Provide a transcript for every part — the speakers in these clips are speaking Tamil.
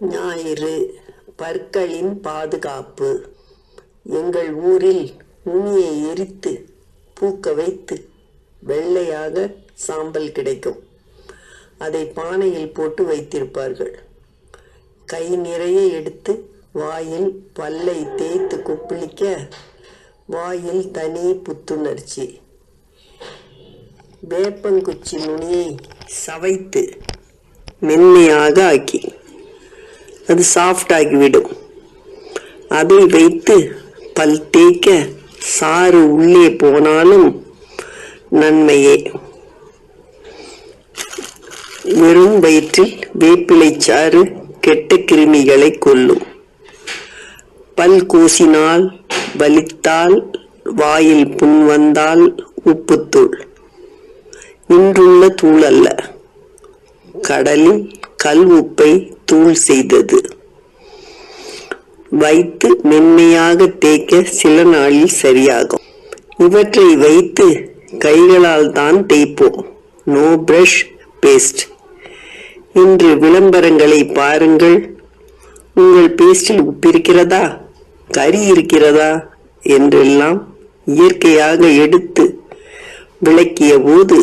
ஞாயிறு பற்களின் பாதுகாப்பு. எங்கள் ஊரில் நுனியை எரித்து பூக்க வைத்து வெள்ளையாக சாம்பல் கிடைக்கும். அதை பானையில் போட்டு வைத்திருப்பார்கள். கை நிறைய எடுத்து வாயில் பல்லை தேய்த்து குப்பிளிக்க வாயில் தனி புத்துணர்ச்சி. வேப்பங்குச்சி நுனியை சவைத்து மென்மையாக ஆக்கி. அது சாஃப்டாகிவிடும் அதை வைத்து பல் தேய்க்க சாறு உள்ளே போனாலும் நன்மையே. வெறும் வயிற்றில் வேப்பிலை சாறு கெட்ட கிருமிகளை கொல்லும். பல் கூசினால் வலித்தால் வாயில் புண் வந்தால் உப்புத்தூள். இன்றுள்ள தூள் அல்ல. கடலில் கல் உப்பை தூள் செய்தது. வைத்து மென்மையாக தேய்க்க சில நாளில் சரியாகும். இவற்றை வைத்து கைகளால் தான் தேய்ப்போம். நோ பிரஷ் பேஸ்ட் இன்று விளம்பரங்களை பாருங்கள். உங்கள் பேஸ்டில் உப்பு இருக்கிறதா? கறி இருக்கிறதா? என்றெல்லாம் இயற்கையாக எடுத்து விளக்கிய போது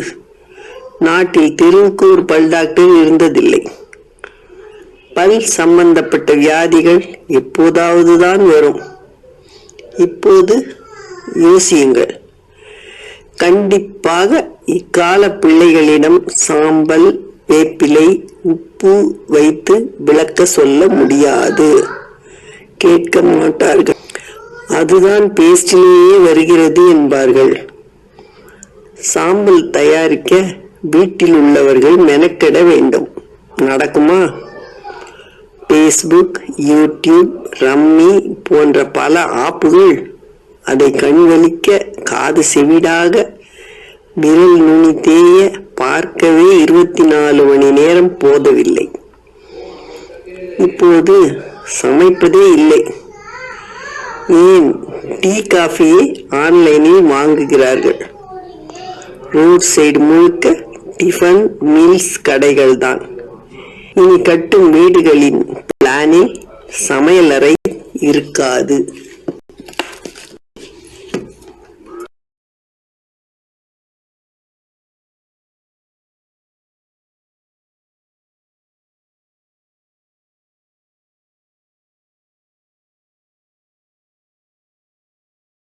நாட்டில் தெருவுக்கு ஒரு பல் டாக்டர் இருந்ததில்லை. பல் சம்பந்தப்பட்ட வியாதிகள் எப்போதாவது தான் வரும். இப்போது யோசியுங்கள். கண்டிப்பாக இக்கால பிள்ளைகளிடம் சாம்பல் வேப்பிலை உப்பு வைத்து விளக்க சொல்ல முடியாது. கேட்க மாட்டார்கள். அதுதான் பேஸ்டிலேயே வருகிறது என்பார்கள். சாம்பல் தயாரிக்க வீட்டில் உள்ளவர்கள் மெனக்கெட வேண்டும். நடக்குமா? ஃபேஸ்புக் யூடியூப் ரம்மி போன்ற பல ஆப்புகள் அதை கண்களிக்க காது செவிடாக விரல் நுனி தேய பார்க்கவே இருபத்தி நாலு மணி நேரம் போதவில்லை. இப்போது சமைப்பதே இல்லை. ஏன்? டீ காஃபியை ஆன்லைனில் வாங்குகிறார்கள். ரோட் சைடு முழுக்க டிஃபன் மீல்ஸ் கடைகள் தான் இனி கட்டும் வீடுகளின் பிளானில் சமையலறை இருக்காது.